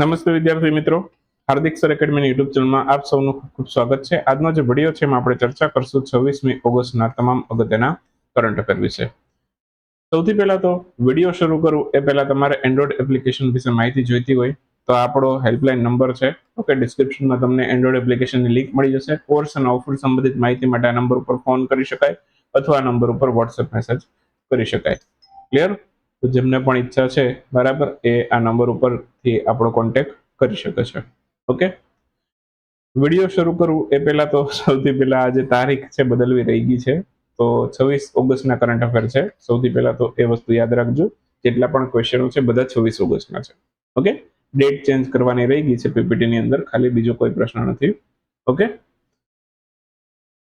નમસ્તે વિદ્યાર્થી મિત્રો. હાર્દિક સર એકેડમીની યુટ્યુબ ચેનલમાં આપ સૌનું ખૂબ ખૂબ સ્વાગત છે. આજનો જે વીડિયો છે એમાં આપણે ચર્ચા કરશું છવ્વીસમી ઓગસ્ટના તમામ અગત્યના કરંટ અફેર વિશે. સૌથી પહેલા તો વીડિયો શરૂ કરું. એ પહેલા તમારે એન્ડ્રોઈડ એપ્લિકેશન વિશે માહિતી જોઈતી હોય તો આપણો હેલ્પલાઇન નંબર છે. ઓકે ડિસ્ક્રિપ્શનમાં તમને એન્ડ્રોઈડ એપ્લિકેશનની લિંક મળી જશે. કોર્સ અને ઓફર સંબંધિત માહિતી માટે આ નંબર ઉપર ફોન કરી શકાય અથવા આ નંબર ઉપર વોટ્સએપ મેસેજ કરી શકાય. ક્લિયર તો જેમને પણ ઈચ્છા છે, બરાબર, એ આ નંબર ઉપરથી આપણો કોન્ટેક્ટ કરી શકે છે. ઓકે વીડિયો શરૂ કરું, એ પહેલા તો સૌથી પહેલા આજે તારીખ છે, બદલવી રહી ગઈ છે. તો છવ્વીસ ઓગસ્ટના કરંટ અફેર છે. સૌથી પહેલા તો એ વસ્તુ યાદ રાખજો. જેટલા પણ ક્વેશ્ચનો છે, બધા છવ્વીસ ઓગસ્ટના છે. ઓકે ડેટ ચેન્જ કરવાની રહી ગઈ છે પીપીટીની અંદર. ખાલી બીજો કોઈ પ્રશ્ન નથી. ઓકે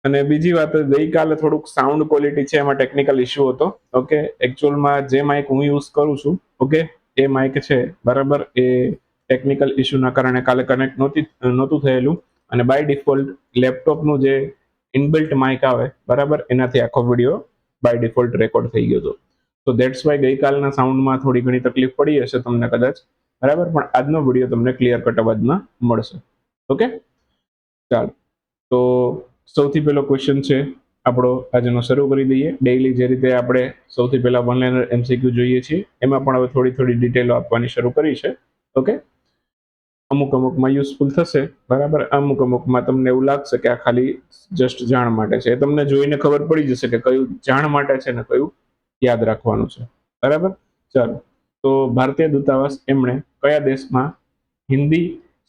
અને બીજી વાત, ગઈકાલે થોડુંક સાઉન્ડ ક્વોલિટી છે, એમાં ટેકનિકલ ઇશ્યુ હતો. ઓકે એકચ્યુઅલમાં જે માઇક હું યુઝ કરું છું ઓકે એ માઇક છે, બરાબર? એ ટેકનિકલ ઇશ્યુના કારણે કાલે કનેક્ટ નહોતી, નહોતું થયેલું. અને બાય ડિફોલ્ટ લેપટોપનું જે ઇનબિલ્ટ માઇક આવે, બરાબર? એનાથી આખો વીડિયો બાય ડિફોલ્ટ રેકોર્ડ થઈ ગયો હતો. તો ધેટ્સ વાય ગઈકાલના સાઉન્ડમાં થોડી ઘણી તકલીફ પડી હશે તમને કદાચ, બરાબર? પણ આજનો વીડિયો તમને ક્લિયર કટ અવાજમાં મળશે. ઓકે ચાલો. તો સૌથી પહેલો ક્વેશ્ચન છે, આપણો આજનો શરૂ કરી દઈએ. ડેઈલી જે રીતે આપણે સૌથી પહેલા વન લાઇનર એમસીક્યુ જોઈએ છીએ, એમાં પણ હવે થોડી થોડી ડિટેલો આપવાની શરૂ કરી છે. ઓકે અમુક અમુકમાં યુઝફુલ થશે, બરાબર? અમુક અમુકમાં તમને એવું લાગશે કે આ ખાલી જસ્ટ જાણ માટે છે. એ તમને જોઈને ખબર પડી જશે કે કયું જાણ માટે છે ને કયું યાદ રાખવાનું છે. બરાબર? ચાલો. તો ભારતીય દૂતાવાસ એમણે કયા દેશમાં હિન્દી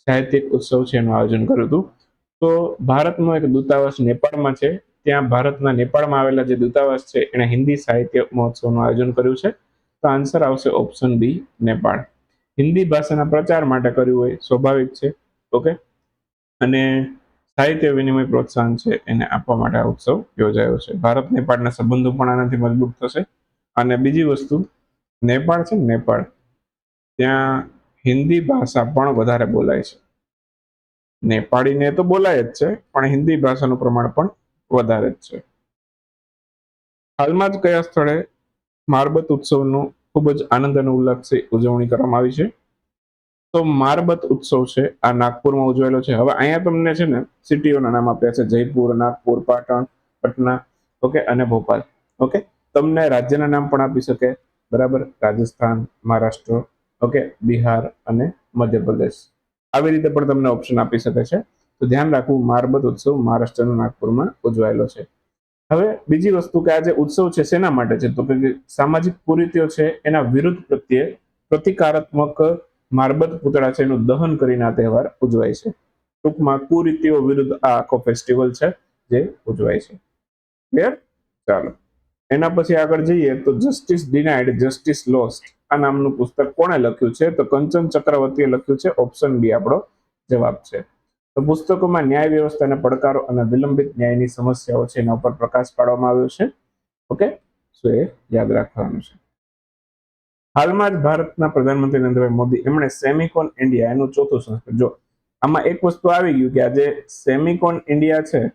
સાહિત્યિક ઉત્સવ છે એનું આયોજન કર્યું હતું? તો ભારતનો એક દૂતાવાસ નેપાળમાં છે. ત્યાં ભારતના નેપાળમાં આવેલા જે દૂતાવાસ છે, એણે હિન્દી સાહિત્ય મહોત્સવનું આયોજન કર્યું છે. તો આન્સર આવશે ઓપ્શન બી નેપાળ. હિન્દી ભાષાના પ્રચાર માટે કર્યું હોય, સ્વાભાવિક છે. ઓકે અને સાહિત્ય વિનિમય પ્રોત્સાહન છે, એને આપવા માટે આ ઉત્સવ યોજાયો છે. ભારત, નેપાળના સંબંધો પણ આનાથી મજબૂત થશે. અને બીજી વસ્તુ, નેપાળ છે નેપાળ. ત્યાં હિન્દી ભાષા પણ વધારે બોલાય છે. નેપાળીને તો બોલાય જ છે, પણ હિન્દી ભાષાનું પ્રમાણ પણ વધારે જ છે. હાલમાં જ કયા સ્થળે મારબત ઉત્સવનું ખૂબ જ આનંદ અને ઉલ્લાસથી ઉજવણી કરવામાં આવી છે? તો મારબત ઉત્સવ છે, આ નાગપુરમાં ઉજવાયેલો છે. હવે અહીંયા તમને છે ને સિટીઓના નામ આપ્યા છે, જયપુર, નાગપુર, પાટણ, પટના, ઓકે, અને ભોપાલ. ઓકે, તમને રાજ્યના નામ પણ આપી શકે. બરાબર, રાજસ્થાન, મહારાષ્ટ્ર, ઓકે, બિહાર અને મધ્યપ્રદેશ. આવી રીતે પણ તમને ઓપ્શન આપી શકે છે. તો ધ્યાન રાખવું મારબત ઉત્સવ મહારાષ્ટ્રના નાગપુરમાં ઉજવાયેલો છે. હવે બીજી વસ્તુ કે આ જે ઉત્સવ છે શેના માટે છે? તો કે સામાજિક કુરીતિઓ છે, એના વિરુદ્ધ પ્રત્યે પ્રતિકારાત્મક મારબત પૂતળા છે, એનું દહન કરીને આ તહેવાર ઉજવાય છે. ટૂંકમાં કુરીતિઓ વિરુદ્ધ આ આખો ફેસ્ટિવલ છે જે ઉજવાય છે. ક્લિયર ચાલો. એના પછી આગળ જઈએ તો જસ્ટિસ ડિનાઇડ જસ્ટિસ લોસ્ટ આ નામનું પુસ્તક કોણે લખ્યું છે? તો કંચન ચક્રવર્તીએ લખ્યું છે. ઓપ્શન બી આપણો જવાબ છે. તો પુસ્તકોમાં ન્યાય વ્યવસ્થાના પડકારો અને વિલંબિત ન્યાયની સમસ્યાઓ છે એના ઉપર પ્રકાશ પાડવામાં આવ્યો છે. ઓકે? સો એ યાદ રાખવાનું છે. હાલમાં જ ભારતના પ્રધાનમંત્રી નરેન્દ્રભાઈ મોદી, એમણે સેમિકોન ઇન્ડિયા, એનું ચોથું સંસ્કૃત જો, આમાં એક વસ્તુ આવી ગયું કે આજે સેમિકોન ઇન્ડિયા છે,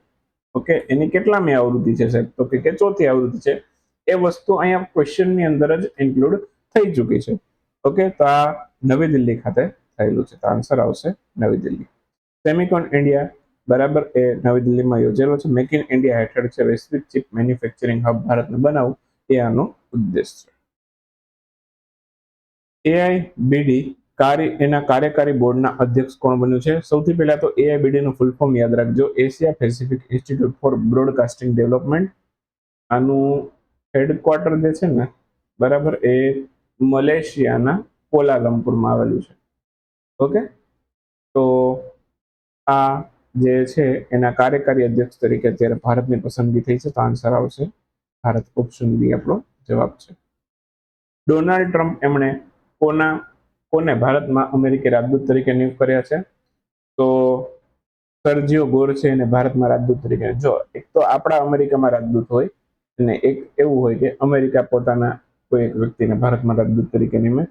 ઓકે, એની કેટલામી આવૃત્તિ છે સાહેબ? તો કે ચોથી આવૃત્તિ છે? એ વસ્તુ અહીંયા ક્વેશ્ચનની અંદર જ ઇન્ક્લુડ થઈ ચૂકી છે. ઓકે તો આ નવી દિલ્હી ખાતે થયેલું છે. તો આન્સર આવશે નવી દિલ્હી. સેમિકોન ઇન્ડિયા બરાબર, એ નવી દિલ્હીમાં યોજેલો છે. મેક ઇન ઇન્ડિયા હેઠળ છે વૈશ્વિક ચિપ મેન્યુફેક્ચરિંગ હબ ભારતને બનાવવું. એ આનો ઉદ્દેશ છે. એઆઈ બીડી કાર્ય, એના કાર્યકારી બોર્ડના અધ્યક્ષ કોણ બન્યું છે? સૌથી પહેલા તો એઆઈબીડી નું ફૂલ ફોર્મ યાદ રાખજો. Asia Pacific Institute for Broadcasting Development આનું હેડક્વાર્ટર જે છે ને, બરાબર એ મલેશિયાના કોલાલમપુરમાં આવેલું છે. ઓકે? તો આ જે છે એના કાર્યકારી અધ્યક્ષ તરીકે અત્યારે ભારતની પસંદગી થઈ છે, તો આન્સર આવશે. ભારત ઓપ્શન બી આપણો જવાબ છે. ડોનાલ્ડ ટ્રમ્પ એમણે કોના, કોને ભારતમાં અમેરિકી રાજદૂત તરીકે નિયુક્ત કર્યા છે? તો સર્જિયો ગોર છે એને ભારતમાં રાજદૂત તરીકે. જો, એક તો આપણા અમેરિકામાં રાજદૂત હોય અને એક એવું હોય કે અમેરિકા પોતાના કોઈ એક વ્યક્તિને ભારતમાં રાજદૂત તરીકે નિમે.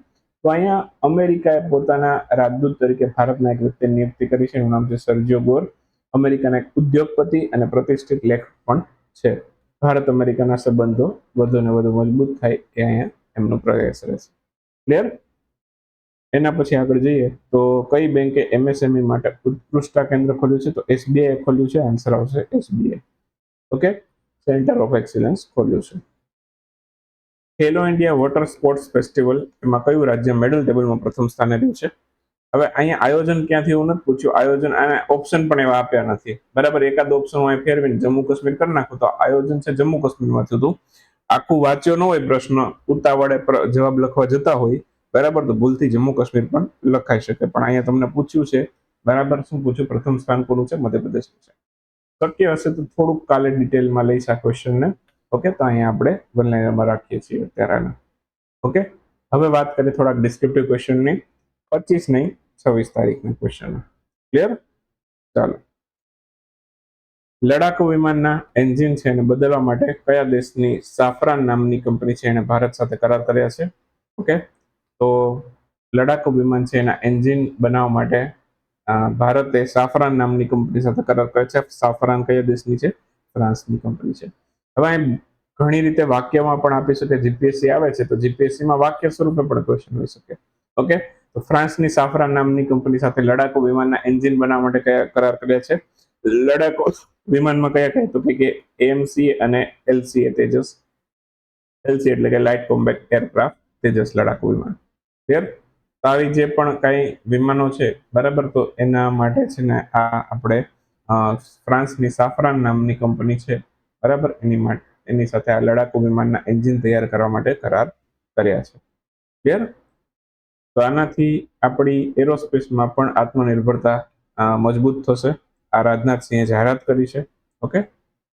તો અહીંયા અમેરિકાએ પોતાના રાજદૂત તરીકે ભારતના એક વ્યક્તિની નિયુક્તિ કરી છે, એનું નામ છે સર્જિયો ગોર. અમેરિકાના એક ઉદ્યોગપતિ અને પ્રતિષ્ઠિત લેખક પણ છે. ભારત અમેરિકાના સંબંધો વધુ ને વધુ મજબૂત થાય એ અહીંયા એમનો પ્રયાસ રહેશે ક્લિયર એના પછી આગળ જઈએ તો કઈ બેંકે એમએસએમઈ માટે ઉત્કૃષ્ટતા કેન્દ્ર ખોલ્યું છે? તો એસબીઆઈ ખોલ્યું છે. આન્સર આવશે SBI okay centre of excellence ખોલ્યું છે. Khelo India water sports festival એમાં કયું રાજ્ય મેડલ ટેબલમાં પ્રથમ સ્થાને રહ્યું છે? હવે અહીંયા આયોજન ક્યાંથી એવું નથી પૂછ્યું, આયોજન અને ઓપ્શન પણ એવા આપ્યા નથી. બરાબર, એકાદ ઓપ્શન હું ફેરવીને જમ્મુ કાશ્મીર કરી નાખું, તો આયોજન છે જમ્મુ કાશ્મીરમાં થયું આખું વાંચ્યો ન હોય પ્રશ્ન, ઉતાવળે જવાબ લખવા જતા હોય. બરાબર, તો ભૂલથી જમ્મુ કાશ્મીર પણ લખાઈ શકે. પણ અહીંયા તમને પૂછ્યું છે, બરાબર શું પૂછ્યું? પ્રથમ સ્થાન કોનું છે? મધ્યપ્રદેશનું છે. શક્ય હશે તો થોડુંક કાલે ડિટેલમાં લઈશ આ ક્વેશ્ચનને ઓકે તો અહીંયા આપણે વનલાઈનમાં રાખીએ છીએ અત્યારે ઓકે હવે વાત કરીએ થોડાક ડિસ્ક્રિપ્ટિવ ક્વેશ્ચનની પચીસ નહીં, છવ્વીસ તારીખના ક્વેશ્ચન ક્લિયર ચાલો. લડાકુ વિમાનના એન્જિન છે એને બદલવા માટે કયા દેશની સાફરાન નામની કંપની છે એને ભારત સાથે કરાર કર્યા છે? ઓકે તો લડાકુ વિમાન છે એના એન્જિન બનાવવા માટે ભારતે સાફરાન નામની કંપની સાથે કરાર કરે છે. સાફરાન કયા દેશની છે? ફ્રાન્સની કંપની છે. હવે અહીં ઘણી રીતે વાક્યમાં પણ આપી શકે જીપીએસસી આવે છે, તો જીપીએસસીમાં વાક્ય સ્વરૂપે પણ ક્વેશ્ચન હોઈ શકે. ઓકે તો ફ્રાન્સની સાફરાન નામની કંપની સાથે લડાકુ વિમાનના એન્જિન બનાવવા માટે કયા કરાર કર્યા છે? લડાકુ વિમાનમાં કયા કયા તો કે એએમસી અને એલસીએ તેજસ એલસી એટલે કે લાઇટ કોમ્બેટ એરક્રાફ્ટ તેજસ લડાકુ વિમાન. ક્લિયર આવી જે પણ કઈ વિમાનો છે, બરાબર? તો એના માટે છે ને આ આપણે ફ્રાન્સની સાફરાન નામની કંપની છે, બરાબર? એની માટે એની સાથે આ લડાકુ વિમાનના એન્જિન તૈયાર કરવા માટે કરાર કર્યા છે. ક્લિયર તો આનાથી આપણી એરોસ્પેસમાં પણ આત્મનિર્ભરતા મજબૂત થશે. આ રાજનાથ સિંહે જાહેરાત કરી છે, ઓકે?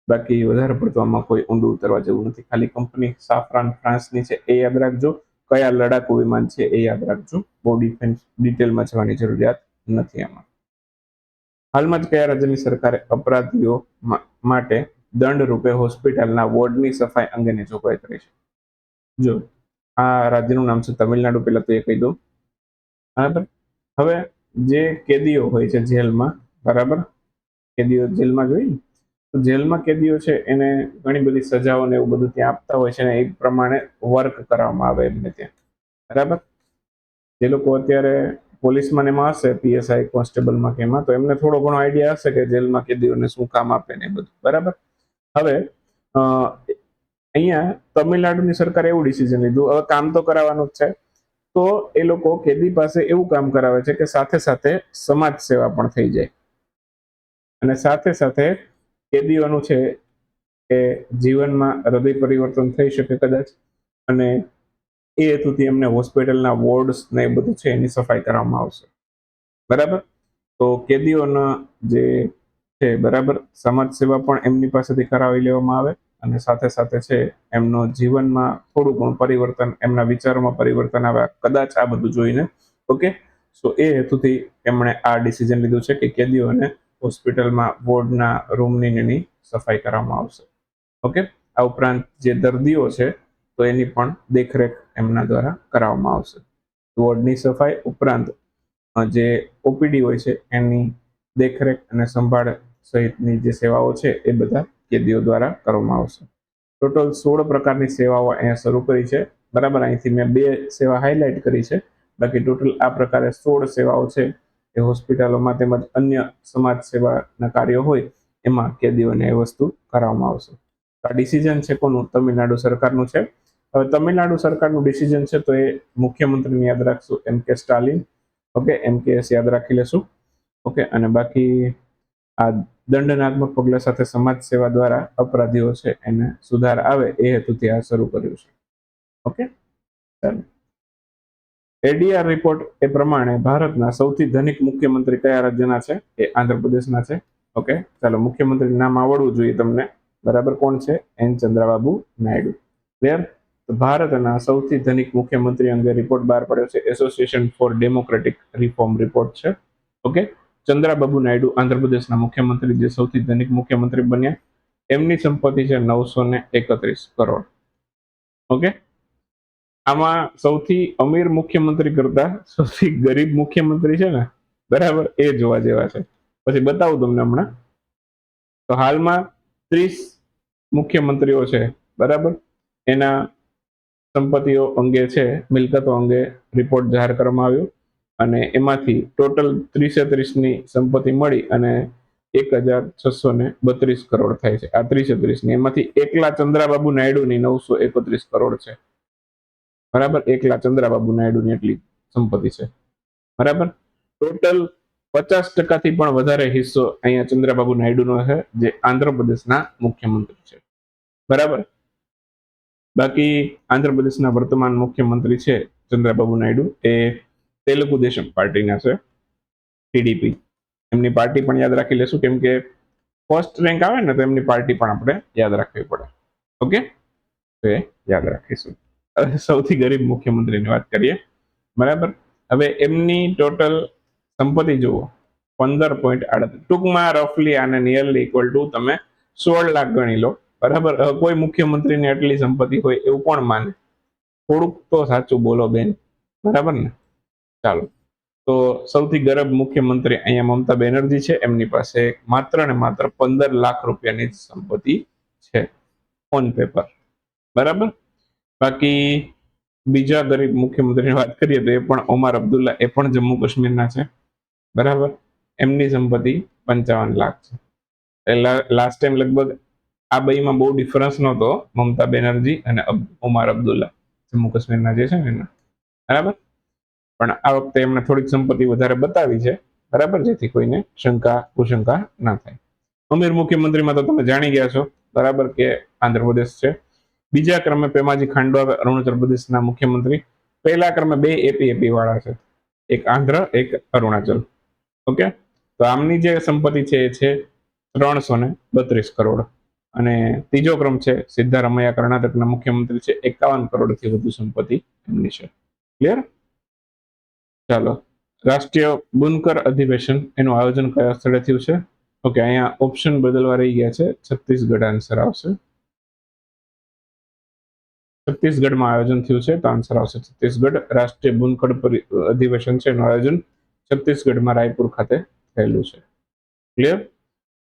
બાકી વધારે પડતું આમાં કોઈ ઊંડું ઉતરવા જેવું નથી. ખાલી કંપની સાફરાન ફ્રાન્સની છે, એ યાદ રાખજો. કયા લડાકુ વિમાન છે એ યાદ રાખજો. બહુ ડિફેન્સ ડિટેલમાં જવાની જરૂરિયાત નથી આમાં. હાલમાં જ કયા રાજ્યની સરકારે અપરાધીઓ માટે દંડ રૂપે હોસ્પિટલના વોર્ડની સફાઈ અંગેની જોગવાઈ કરી છે. જો, આ રાજ્યનું નામ છે તમિલનાડુ, પહેલાં તો એ કહી દઉં. બરાબર? હવે જે કેદીઓ હોય છે જેલમાં, બરાબર? કેદીઓ જેલમાં જોઈ? ને તો જેલમાં કેદીઓ છે, એને ઘણી બધી સજાઓ ને એવું બધું ત્યાં આપતા હોય છે અને એ પ્રમાણે વર્ક કરવામાં આવે એમને ત્યાં. બરાબર? જે લોકો અત્યારે પોલીસમાં એમાં હશે, પીએસઆઈ કોન્સ્ટેબલમાં કે એમાં, તો એમને થોડો ઘણો આઈડિયા હશે કે જેલમાં કેદીઓને શું કામ આપે ને બધું. બરાબર? હવે અહીંયા તમિલનાડુની સરકારે એવું ડિસિઝન લીધું. હવે કામ તો કરાવવાનું જ છે. તો એ લોકો કેદી પાસે એવું કામ કરાવે છે કે સાથે સાથે સમાજ સેવા પણ થઈ જાય. અને સાથે સાથે કેદીઓનું છે એ જીવનમાં હૃદય પરિવર્તન થઈ શકે કદાચ અને એ હેતુથી એમને હોસ્પિટલના વોર્ડ્સ ને એ બધું છે એની સફાઈ કરવામાં આવશે. બરાબર? તો કેદીઓના જે છે, બરાબર? સમાજ સેવા પણ એમની પાસેથી કરાવી લેવામાં આવે અને સાથે સાથે છે એમનો જીવનમાં થોડું ઘણું પરિવર્તન, એમના વિચારોમાં પરિવર્તન આવે કદાચ આ બધું જોઈને, ઓકે? સો એ હેતુથી એમણે આ ડિસિઝન લીધું છે કે કેદીઓને હોસ્પિટલમાં વોર્ડના રૂમની એની સફાઈ કરવામાં આવશે. ઓકે આ ઉપરાંત જે દર્દીઓ છે, તો એની પણ દેખરેખ એમના દ્વારા કરાવવામાં આવશે. વોર્ડની સફાઈ ઉપરાંત જે ઓપીડી હોય છે, એની દેખરેખ અને સંભાળ સહિતની જે સેવાઓ છે, એ બધા કેદીઓ દ્વારા કરવામાં આવશે. ટોટલ સોળ પ્રકારની સેવાઓ અહીંયા શરૂ કરી છે. બરાબર, અહીંથી મેં બે સેવા હાઇલાઇટ કરી છે. બાકી ટોટલ આ પ્રકારે સોળ સેવાઓ છે એ હોસ્પિટલોમાં તેમજ અન્ય સમાજ સેવાના કાર્યો હોય, એમાં કેદીઓને એ વસ્તુ કરાવવામાં આવશે. આ ડિસિઝન છે કોનું? તમિલનાડુ સરકારનું છે. હવે તમિલનાડુ સરકારનું ડિસિઝન છે તો એ મુખ્યમંત્રીને યાદ રાખશું, એમ કે સ્ટાલિન. ઓકે, એમ કે એસ યાદ રાખી લેશું. ઓકે, અને બાકી આ દંડનાત્મક પગલા સાથે સમાજ સેવા દ્વારા અપરાધીઓ છે એને સુધાર આવે એ હેતુથી આ શરૂ કર્યું છે. ઓકે, ચાલો. એડીઆર રિપોર્ટ એ પ્રમાણે ભારતના સૌથી ધનિક મુખ્યમંત્રી કયા રાજ્યના છે? એ આંધ્રપ્રદેશના છે. ઓકે ચાલો મુખ્યમંત્રી નામ આવડવું જોઈએ તમને. બરાબર કોણ છે? એન ચંદ્રાબાબુ નાયડુ. ક્લિયર તો ભારતના સૌથી ધનિક મુખ્યમંત્રી અંગે રિપોર્ટ બહાર પડ્યો છે. Association for Democratic Reform report છે. ઓકે ચંદ્રાબાબુ નાયડુ આંધ્રપ્રદેશના મુખ્યમંત્રી, જે સૌથી ધનિક મુખ્યમંત્રી બન્યા. એમની સંપત્તિ છે નવસો ને એકત્રીસ કરોડ. ઓકે આમાં સૌથી અમીર મુખ્યમંત્રી કરતા સૌથી ગરીબ મુખ્યમંત્રી છે ને, બરાબર, એ જોવા જેવા છે. પછી બતાવું તમને હમણાં. તો હાલમાં ત્રીસ મુખ્યમંત્રીઓ છે, બરાબર? એના સંપત્તિઓ અંગે છે, મિલકતો અંગે રિપોર્ટ જાહેર કરવામાં આવ્યો. અને એમાંથી ટોટલ ત્રીસે ત્રીસની સંપત્તિ મળી અને એક હજાર છસો ને બત્રીસ કરોડ થાય છે. આ ત્રીસે ત્રીસની એમાંથી એકલા ચંદ્રાબાબુ નાયડુની નવસો એકત્રીસ કરોડ છે. બરાબર? એકલા ચંદ્રાબાબુ નાયડુની એટલી સંપત્તિ છે. બરાબર? ટોટલ પચાસ ટકાથી પણ વધારે હિસ્સો અહીંયા ચંદ્રબાબુ નાયડુનો છે, જે આંધ્રપ્રદેશના મુખ્યમંત્રી છે. બરાબર? બાકી આંધ્રપ્રદેશના વર્તમાન મુખ્યમંત્રી છે ચંદ્રબાબુ નાયડુ. એ તેલુગુ દેશમ પાર્ટીના છે, ટીડીપી. એમની પાર્ટી પણ યાદ રાખી લેશું, કેમ કે ફર્સ્ટ રેન્ક આવે ને તો એમની પાર્ટી પણ આપણે યાદ રાખવી પડે. ઓકે? તો એ યાદ રાખીશું. સૌથી ગરીબ મુખ્યમંત્રીની વાત કરીએ. બરાબર? હવે એમની ટોટલ સંપત્તિ જુઓ. પંદર પોઈન્ટ આડત્રીસ. ટૂંકમાં રફલી આને નિયરલી ઇક્વલ ટુ તમે સોળ લાખ ગણી લો. બરાબર? કોઈ મુખ્યમંત્રીને આટલી સંપત્તિ હોય એવું કોણ માને? થોડુંક તો સાચું બોલો બેન. બરાબર ને? ચાલો. તો સૌથી ગરીબ મુખ્યમંત્રી અહીંયા મમતા બેનર્જી છે. એમની પાસે માત્ર ને માત્ર પંદર લાખ રૂપિયાની સંપત્તિ છે. On paper. બરાબર? બાકી બીજા ગરીબ મુખ્યમંત્રીની વાત કરીએ તો એ પણ ઓમાર અબ્દુલ્લા એ પણ જમ્મુ કાશ્મીરના છે. બરાબર? એમની સંપત્તિ પંચાવન લાખ છે. એટલે લાસ્ટ ટાઈમ લગભગ આ બેમાં બહુ ડિફરન્સ નહોતો મમતા બેનર્જી અને ઓમાર અબ્દુલ્લા જમ્મુ કાશ્મીરના જે છે ને એના. બરાબર? પણ આ વખતે એમણે થોડીક સંપત્તિ વધારે બતાવી છે. બરાબર? જેથી કોઈને શંકા, કુશંકા ના થાય. અમીર મુખ્યમંત્રીમાં તો તમે જાણી ગયા છો. બરાબર? કે આંધ્રપ્રદેશ છે. બીજા ક્રમે પેમાજી ખાંડવા અરુણાચલ પ્રદેશના મુખ્યમંત્રી, પહેલા ક્રમે બે એપી એપી વાળા છે. એક આંધ્ર, એક અરુણાચલ. ઓકે? તો આમની જે સંપત્તિ છે એ છે ત્રણસો ને બત્રીસ કરોડ. અને ત્રીજો ક્રમ છે સિદ્ધારમૈયા કર્ણાટકના મુખ્યમંત્રી છે, એકાવન કરોડથી વધુ સંપત્તિ એમની છે. ક્લિયર ચાલો. રાષ્ટ્રીય બુનકર અધિવેશન, એનું આયોજન કયા સ્થળે થયું છે? ઓકે, અહીંયા ઓપ્શન બદલવા રહી ગયા છે, છત્તીસગઢ આન્સર આવશે. છત્તીસગઢમાં આયોજન થયું છે. તો આન્સર આવશે છત્તીસગઢ. રાષ્ટ્રીય બુનકડ અધિવેશન છે. એનું આયોજન છત્તીસગઢમાં રાયપુર ખાતે થયેલું છે. ક્લિયર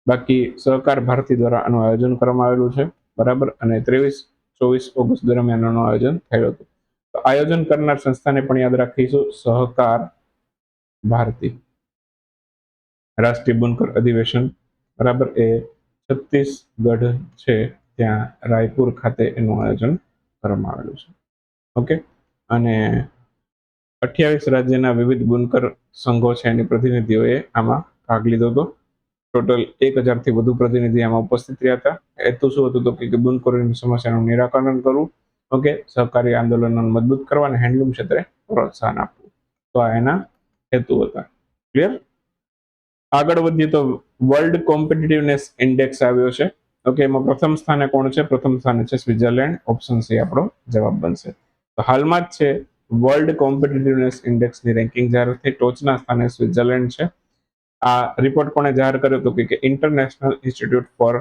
બાકી સહકાર ભારતી દ્વારા આનું આયોજન કરવામાં આવેલું છે. બરાબર? અને ત્રેવીસ, ચોવીસ ઓગસ્ટ દરમિયાન આનું આયોજન થયું હતું. તો આયોજન કરનાર સંસ્થાને પણ યાદ રાખીશું. સહકાર ભારતી. રાષ્ટ્રીય બુનકર અધિવેશન. બરાબર? એ છત્તીસગઢ છે. ત્યાં રાયપુર ખાતે એનું આયોજન કરવામાં આવેલું છે. ઓકે અને અઠ્યાવીસ રાજ્યના વિવિધ બુનકર સંઘો છે એની પ્રતિનિધિઓએ આમાં ભાગ લીધો હતો. ટોટલ એક હજારથી વધુ પ્રતિનિધિ આમાં ઉપસ્થિત રહ્યા હતા. હેતુ શું હતું તો કે બુનકરોની સમસ્યાનું નિરાકરણ કરવું ઓકે સહકારી આંદોલનને મજબૂત કરવા અને હેન્ડલૂમ ક્ષેત્રે પ્રોત્સાહન આપવું. તો આ એના હેતુ હતા. ક્લિયર આગળ વધીએ તો વર્લ્ડ કોમ્પિટિટિવનેસ ઇન્ડેક્સ આવ્યો છે. ઓકે એમાં પ્રથમ સ્થાને કોણ છે? પ્રથમ સ્થાને છે સ્વિટરલેન્ડ ઓપ્શન સી આપણો જવાબ બનશે. તો હાલમાં જ છે વર્લ્ડ કોમ્પિટિટિવનેસ ઇન્ડેક્સની રેન્કિંગ જાહેર થઈ. ટોચના સ્થાને સ્વિટરલેન્ડ છે. આ રિપોર્ટ કોણે જાહેર કર્યો હતો કે International Institute for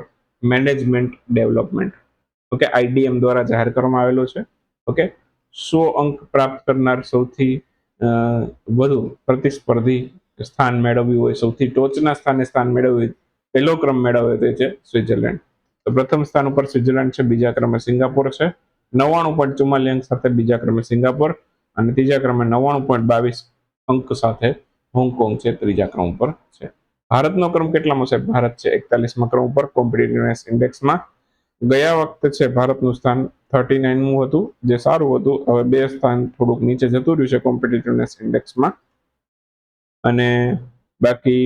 Management Development okay IDM દ્વારા જાહેર કરવામાં આવેલો છે. ઓકે સો અંક પ્રાપ્ત કરનાર સૌથી વધુ પ્રતિસ્પર્ધી સ્થાન મેળવ્યું હોય, સૌથી ટોચના સ્થાને સ્થાન મેળવ્યું હોય, પહેલો ક્રમ મેળવ્યો તે છે સ્વિટ્ઝરલેન્ડ. તો પ્રથમ સ્થાન ઉપર સ્વિટ્ઝરલેન્ડ છે, બીજા ક્રમે સિંગાપોર છે. નવ્વાણું પોઈન્ટ ચુમ્માલી અંક સાથે બીજા ક્રમે સિંગાપોર અને ત્રીજા ક્રમે નવ્વાણું પોઈન્ટ બાવીસ અંક સાથે હોંગકોંગ છે, ત્રીજા ક્રમ ઉપર છે. ભારતનો ક્રમ કેટલામાં છે? ભારત છે, એકતાલીસમાં ક્રમ ઉપર. કોમ્પિટિટિવનેસ ઇન્ડેક્સમાં ગયા વખતે છે, ભારતનું સ્થાન થર્ટી નાઇનમું હતું, જે સારું હતું. હવે બે સ્થાન થોડુંક નીચે જતું રહ્યું છે કોમ્પિટિટિવનેસ ઇન્ડેક્સમાં અને બાકી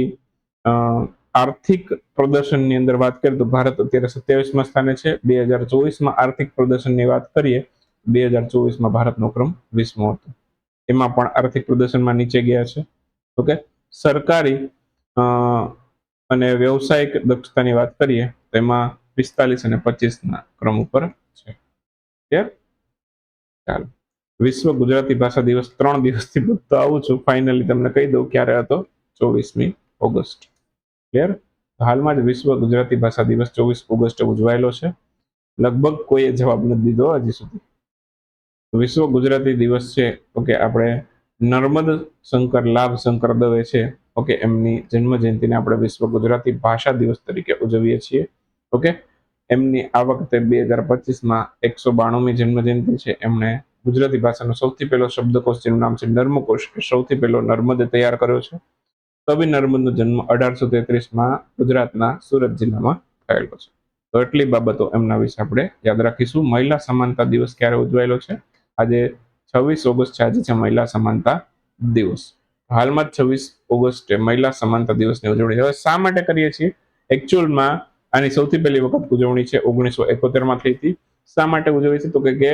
આર્થિક પ્રદર્શનની અંદર વાત કરીએ તો ભારત અત્યારે સત્યાવીસમાં સ્થાને છે. બે હજાર ચોવીસમાં આર્થિક પ્રદર્શનની વાત કરીએ, બે હજાર ચોવીસમાં ભારતનો ક્રમ વીસમો હતો. એમાં પણ આર્થિક પ્રદર્શનમાં નીચે ગયા છે. ઓકે? સરકારી અને વ્યવસાયિક દક્ષતાની વાત કરીએ, તો એમાં પિસ્તાલીસ અને પચીસના ક્રમ ઉપર છે. ક્લિયર? ચાલો. વિશ્વ ગુજરાતી ભાષા દિવસ ત્રણ દિવસથી બધું આવું છું. ફાઇનલી તમને કહી દઉં ક્યારે હતો? ચોવીસમી ઓગસ્ટ. ક્લિયર હાલમાં જ વિશ્વ ગુજરાતી ભાષા દિવસ ચોવીસ ઓગસ્ટે ઉજવાયેલો છે. લગભગ કોઈએ જવાબ નથી દીધો હજી સુધી. વિશ્વ ગુજરાતી દિવસ છે, ઓકે, આપણે નર્મદ શંકર, લાભ શંકર દવે છે, ઓકે, એમની જન્મ જયંતિને આપણે વિશ્વ ગુજરાતી ભાષા દિવસ તરીકે ઉજવીએ છીએ, ઓકે. એમની આ વખતે બે હજાર પચીસમાં એકસો બાણુંમી જન્મ જયંતિ છે. એમણે ગુજરાતી ભાષાનો સૌથી પહેલો શબ્દકોશ, જેનું નામ છે નર્મકોશ સૌથી પહેલો નર્મદે તૈયાર કર્યો છે. કવિ નર્મદનો જન્મ અઢારસો તેત્રીસમાં ગુજરાતના સુરત જિલ્લામાં થયેલો છે. તો એટલી બાબતો એમના વિશે આપણે યાદ રાખીશું. મહિલા સમાનતા દિવસ ક્યારે ઉજવાયેલો છે? આજે છવ્વીસ ઓગસ્ટ છે. આજે છે મહિલા સમાનતા દિવસ. હાલમાં જ છવ્વીસ ઓગસ્ટે મહિલા સમાનતા દિવસની ઉજવણી. હવે શા માટે કરીએ છીએ? એકચ્યુઅલમાં આની સૌથી પહેલી વખત ઉજવણી છે ઓગણીસો એકોતેરમાં થઈ હતી. શા માટે ઉજવી છે? તો કે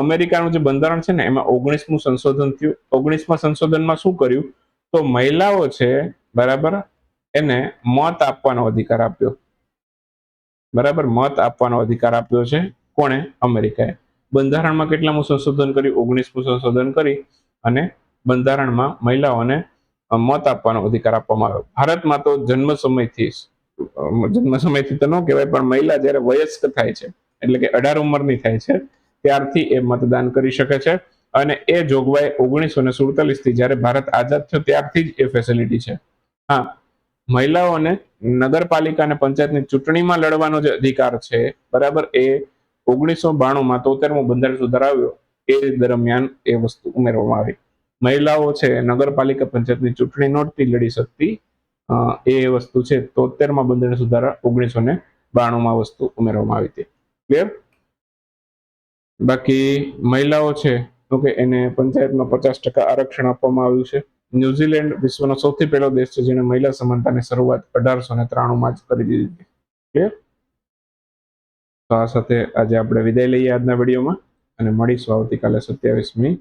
અમેરિકાનું જે બંધારણ છે ને, એમાં ઓગણીસમું સંશોધન થયું. ઓગણીસમાં સંશોધનમાં શું કર્યું? તો મહિલાઓ છે, બરાબર? એને મત આપવાનો અધિકાર આપ્યો. બરાબર? મત આપવાનો અધિકાર આપ્યો છે. કોણે? અમેરિકાએ. બંધારણમાં કેટલામું સંશોધન કર્યું? ઓગણીસમું સંશોધન કરી અને બંધારણમાં મહિલાઓને મત આપવાનો અધિકાર આપવામાં આવ્યો. ભારતમાં તો જન્મ સમયથી જન્મ સમયથી તો ન કહેવાય, પણ મહિલા જ્યારે વયસ્ક થાય છે, એટલે કે અઢાર ઉંમરની થાય છે, ત્યારથી એ મતદાન કરી શકે છે. અને એ જોગવાઈ ઓગણીસો ને સુડતાલીસથી જ્યારે ભારત આઝાદ થયો ત્યારથી જ એ ફેસિલિટી છે. હા, મહિલાઓને નગરપાલિકા અને પંચાયતની ચૂંટણીમાં લડવાનો જે અધિકાર છે, બરાબર, એ ઓગણીસો બાણુંમાં તોતેરમો બંધારણ સુધારાવ્યો, એ દરમિયાન એ વસ્તુ ઉમેરવામાં આવી. મહિલાઓ છે, નગરપાલિકા, પંચાયતની ચૂંટણી નહોતી લડી શકતી એ વસ્તુ છે, તોતેરમાં બંધારણ સુધારા ઓગણીસો ને બાણુંમાં વસ્તુ ઉમેરવામાં આવી હતી. ક્લિયર બાકી મહિલાઓ છે તો કે એને પંચાયતમાં પચાસ ટકા આરક્ષણ આપવામાં આવ્યું છે. ન્યુઝીલેન્ડ વિશ્વનો સૌથી પહેલો દેશ છે જેને મહિલા સમાનતાની શરૂઆત અઢારસો ને ત્રાણુંમાં જ કરી દીધી ક્લિયર તો આ સાથે આજે આપણે વિદાય લઈએ આજના વિડીયોમાં અને મળીશું આવતીકાલે સત્યાવીસમી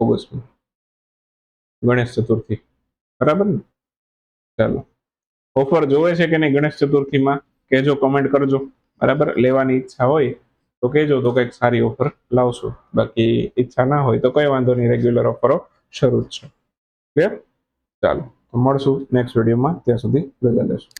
ઓગસ્ટમાં ગણેશ ચતુર્થી. બરાબર ને? ચાલો. ઓફર જોવે છે કે નહીં ગણેશ ચતુર્થીમાં? કહેજો કમેન્ટ કરજો. બરાબર? લેવાની ઈચ્છા હોય તો કહેજો તો કંઈક સારી ઓફર લાવશું. બાકી ઈચ્છા ના હોય તો કંઈ વાંધો નહીં રેગ્યુલર ઓફરો શરૂ જ છે. ક્લિયર ચાલો, તો મળશું નેક્સ્ટ વિડીયોમાં ત્યાં સુધી રજા લેશું.